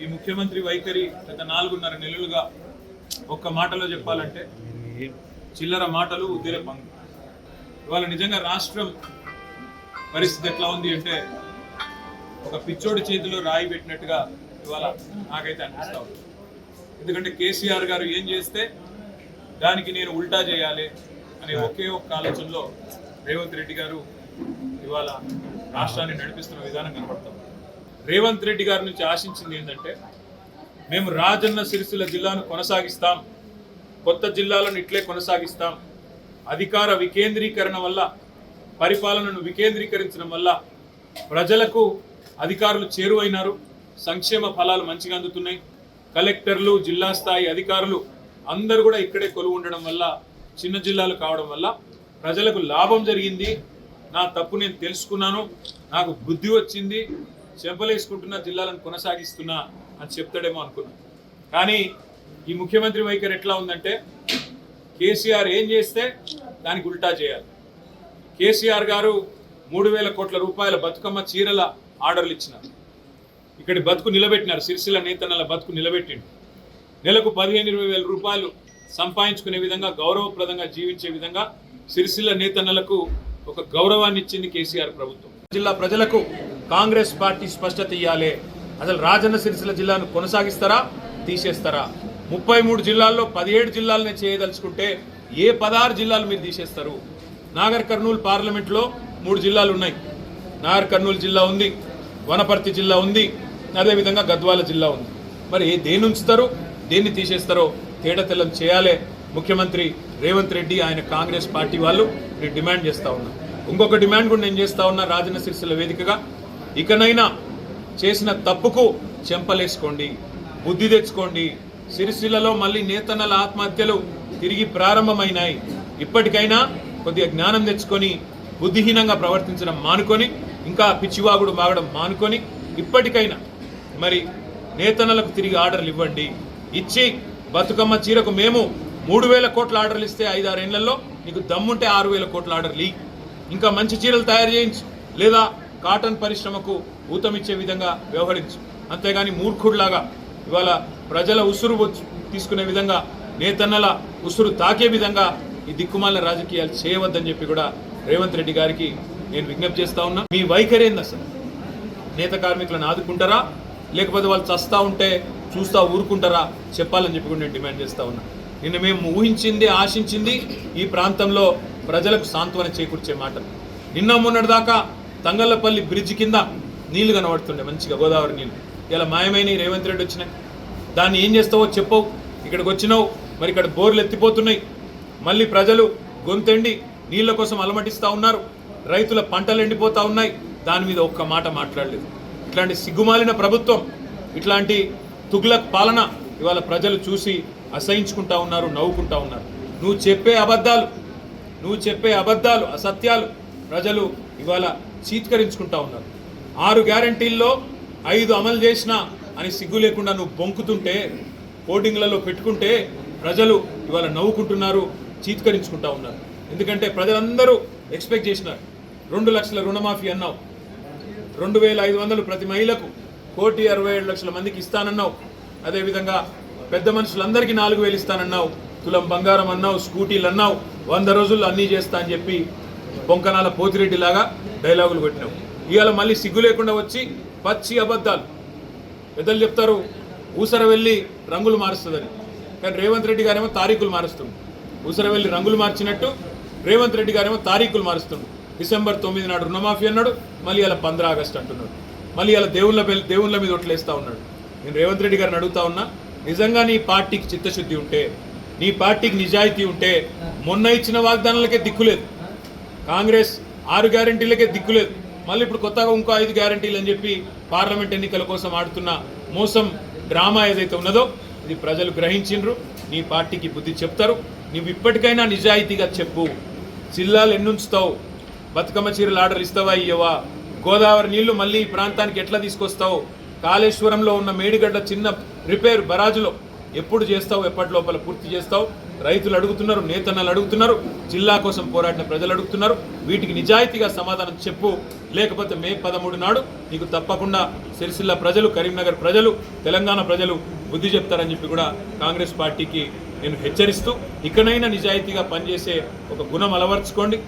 ఈ ముఖ్యమంత్రి వైఖరి గత నాలుగున్నర నెలలుగా ఒక్క మాటలో చెప్పాలంటే చిల్లర మాటలు ఉద్దిర పంగు. ఇవాళ నిజంగా రాష్ట్రం పరిస్థితి ఎట్లా ఉంది అంటే ఒక పిచ్చోడి చేతిలో రాయి పెట్టినట్టుగా ఇవాళ నాకైతే అనిపిస్తా ఉంది. ఎందుకంటే కేసీఆర్ గారు ఏం చేస్తే దానికి నేను ఉల్టా చేయాలి అనే ఒకే ఒక్క ఆలోచనలో రేవంత్ రెడ్డి గారు ఇవాళ రాష్ట్రాన్ని నడిపిస్తున్న విధానం కనబడతాం రేవంత్ రెడ్డి గారి నుంచి ఆశించింది ఏంటంటే మేము రాజన్న సిరిసిల్ల జిల్లాను కొనసాగిస్తాం. కొత్త జిల్లాలను ఇట్లే కొనసాగిస్తాం. అధికార వికేంద్రీకరణ వల్ల పరిపాలనను వికేంద్రీకరించడం వల్ల ప్రజలకు అధికారులు చేరువైనారు. సంక్షేమ ఫలాలు మంచిగా అందుతున్నాయి. కలెక్టర్లు జిల్లా స్థాయి అధికారులు అందరూ కూడా ఇక్కడే కొలువు ఉండడం వల్ల చిన్న జిల్లాలు కావడం వల్ల ప్రజలకు లాభం జరిగింది. నా తప్పు నేను తెలుసుకున్నాను. నాకు బుద్ధి వచ్చింది. చెంపలేసుకుంటున్న జిల్లాలను కొనసాగిస్తున్నా అని చెప్తాడేమో అనుకున్నా. కానీ ఈ ముఖ్యమంత్రి వైఖరి ఎట్లా ఉందంటే కేసీఆర్ ఏం చేస్తే దానికి ఉల్టా చేయాలి. కేసీఆర్ గారు మూడు వేల కోట్ల రూపాయల బతుకమ్మ చీరల ఆర్డర్లు ఇచ్చినారు. ఇక్కడి బతుకు నిలబెట్టినారు సిరిసిల్ల నేతన్నల బతుకు నిలబెట్టిండు. నెలకు పదిహేను ఇరవై వేల రూపాయలు సంపాదించుకునే విధంగా గౌరవప్రదంగా జీవించే విధంగా సిరిసిల్ల నేతన్నలకు ఒక గౌరవాన్ని ఇచ్చింది కేసీఆర్ ప్రభుత్వం. జిల్లా ప్రజలకు కాంగ్రెస్ పార్టీ స్పష్టత ఇవ్వాలి అసలు రాజన్న సిరిసిల్ల జిల్లాను కొనసాగిస్తారా? తీసేస్తారా? ముప్పై మూడు జిల్లాల్లో పదిహేడు జిల్లాలనే చేయదలుచుకుంటే ఏ పదహారు జిల్లాలు మీరు తీసేస్తారు? నాగర్ కర్నూలు పార్లమెంట్లో మూడు జిల్లాలు ఉన్నాయి. నాగర్ కర్నూలు జిల్లా ఉంది వనపర్తి జిల్లా ఉంది అదేవిధంగా గద్వాల జిల్లా ఉంది. మరి ఏ- దేన్ని ఉంచుతారు? దేన్ని తీసేస్తారో తేడా చేయాలి చేయాలే. ముఖ్యమంత్రి రేవంత్ రెడ్డి ఆయన కాంగ్రెస్ పార్టీ వాళ్ళు నేను డిమాండ్ చేస్తూ ఉన్నా ఇంకొక డిమాండ్ కూడా నేను చేస్తా ఉన్నా రాజన్న సిరిసిల్ల వేదికగా. ఇకనైనా చేసిన తప్పుకు చెంపలేసుకోండి బుద్ధి తెచ్చుకోండి. సిరిసిల్లలో మళ్ళీ నేతన్నల ఆత్మహత్యలు తిరిగి ప్రారంభమైనాయి. ఇప్పటికైనా కొద్దిగా జ్ఞానం తెచ్చుకొని బుద్ధిహీనంగా ప్రవర్తించడం మానుకొని ఇంకా పిచ్చివాగుడు మాగడం మానుకొని ఇప్పటికైనా మరి నేతన్నలకు తిరిగి ఆర్డర్లు ఇవ్వండి. ఇచ్చి బతుకమ్మ చీరకు మేము మూడు వేల కోట్ల ఆర్డర్లు ఇస్తే ఐదారేళ్ళలో నీకు దమ్ముంటే ఆరు వేల కోట్ల ఆర్డర్లు ఇంకా మంచి చీరలు తయారు చేయించు. లేదా కాటన్ పరిశ్రమకు ఊతమిచ్చే విధంగా వ్యవహరించు. అంతేగాని మూర్ఖుడిలాగా ఇవాళ ప్రజల ఉసురు వచ్చి- తీసుకునే విధంగా నేతన్నల ఉసురు తాకే విధంగా ఈ దిక్కుమాలిన రాజకీయాలు చేయవద్దని చెప్పి కూడా రేవంత్ రెడ్డి గారికి నేను విజ్ఞప్తి చేస్తా ఉన్నా. మీ వైఖరి ఏంది అసలు? నేత కార్మికులను ఆదుకుంటారా? లేకపోతే వాళ్ళు చస్తా ఉంటే చూస్తా ఊరుకుంటారా? చెప్పాలని చెప్పి కూడా నేను డిమాండ్ చేస్తా ఉన్నా. నిన్న మేము ఊహించింది ఆశించింది ఈ ప్రాంతంలో ప్రజలకు సాంత్వన చేకూర్చే మాటలు నిన్న మొన్నటి దాకా తంగళ్ళపల్లి బ్రిడ్జ్ కింద నీళ్ళు కనబడుతుండే మంచిగా గోదావరి నీళ్ళు ఇలా మాయమైన రేవంత్ రెడ్డి వచ్చినాయి. దాన్ని ఏం చేస్తావో చెప్పవు. ఇక్కడికి వచ్చినావు. మరి ఇక్కడ బోర్లు ఎత్తిపోతున్నాయి. మళ్ళీ ప్రజలు గొంతెండి నీళ్ళ కోసం అలమటిస్తూ ఉన్నారు. రైతుల పంటలు ఎండిపోతూ ఉన్నాయి. దాని మీద ఒక్క మాట మాట్లాడలేదు. ఇట్లాంటి సిగ్గుమాలిన ప్రభుత్వం ఇట్లాంటి తుగ్లక్ పాలన ఇవాళ ప్రజలు చూసి అసహించుకుంటా ఉన్నారు నవ్వుకుంటా ఉన్నారు. నువ్వు చెప్పే అబద్ధాలు నువ్వు చెప్పే అబద్ధాలు అసత్యాలు ప్రజలు ఇవాళ చీత్కరించుకుంటా ఉన్నారు. ఆరు గ్యారంటీల్లో ఐదు అమలు చేసినా అని సిగ్గు లేకుండా నువ్వు బొంకుతుంటే హోర్డింగ్లలో పెట్టుకుంటే ప్రజలు ఇవాళ నవ్వుకుంటున్నారు చీత్కరించుకుంటా ఉన్నారు. ఎందుకంటే ప్రజలందరూ ఎక్స్పెక్ట్ చేసినారు. రెండు లక్షల రుణమాఫీ అన్నావు. రెండు వేల ఐదు వందలు ప్రతి మహిళకు కోటి అరవై ఏడు లక్షల మందికి ఇస్తానన్నావు. అదేవిధంగా పెద్ద మనుషులందరికీ నాలుగు వేలు ఇస్తానన్నావు. తులం బంగారం అన్నావు స్కూటీలు అన్నావు. వంద రోజుల్లో అన్నీ చేస్తా అని చెప్పి బొంకనాల పోతిరెడ్డి లాగా డైలాగులు పెట్టినాం ఇవాళ మళ్ళీ సిగ్గు లేకుండా వచ్చి పచ్చి అబద్ధాలు. పెద్దలు చెప్తారు ఊసర వెళ్ళి రంగులు మారుస్తుందని. కానీ రేవంత్ రెడ్డి గారేమో తారీఖులు మారుస్తుంది ఊసర వెళ్ళి రంగులు మార్చినట్టు రేవంత్ రెడ్డి గారేమో తారీఖులు మారుస్తుంది డిసెంబర్ తొమ్మిది నాడు రుణమాఫీ అన్నాడు మళ్ళీ ఇలా పంద్ర ఆగస్ట్ అంటున్నాడు. మళ్ళీ ఇలా దేవుళ్ళ దేవుళ్ళ మీద ఒట్లేస్తూ ఉన్నాడు. నేను రేవంత్ రెడ్డి గారిని అడుగుతా ఉన్నా నిజంగా నీ పార్టీకి చిత్తశుద్ధి ఉంటే నీ పార్టీకి నిజాయితీ ఉంటే మొన్న ఇచ్చిన వాగ్దానాలకే దిక్కులేదు కాంగ్రెస్ ఆరు గ్యారంటీలకే దిక్కులేదు మళ్ళీ ఇప్పుడు కొత్తగా ఇంకో ఐదు గ్యారంటీలు అని చెప్పి పార్లమెంట్ ఎన్నికల కోసం ఆడుతున్న మోసం డ్రామా ఏదైతే ఉన్నదో ఇది ప్రజలు గ్రహించిండ్రు. నీ పార్టీకి బుద్ధి చెప్తారు. నువ్వు ఇప్పటికైనా నిజాయితీగా చెప్పు. జిల్లాలు ఎన్నుంచుతావు. బతుకమ్మ చీరలు ఆర్డర్ ఇస్తావా ఇయ్యవా? గోదావరి నీళ్ళు మళ్ళీ ఈ ప్రాంతానికి ఎట్లా తీసుకొస్తావు? కాళేశ్వరంలో ఉన్న మేడిగడ్డ చిన్న రిపేర్ బరాజులో. ఎప్పుడు చేస్తావు ఎప్పటి లోపల పూర్తి చేస్తావు? రైతులు అడుగుతున్నారు నేతన్నలు అడుగుతున్నారు జిల్లా కోసం పోరాడిన ప్రజలు అడుగుతున్నారు. వీటికి నిజాయితీగా సమాధానం చెప్పు. లేకపోతే మే పదమూడు నాడు నీకు తప్పకుండా సిరిసిల్ల ప్రజలు కరీంనగర్ ప్రజలు తెలంగాణ ప్రజలు బుద్ధి చెప్తారని చెప్పి కూడా కాంగ్రెస్ పార్టీకి నేను హెచ్చరిస్తూ ఇకనైనా నిజాయితీగా పనిచేసే ఒక గుణం అలవర్చుకోండి.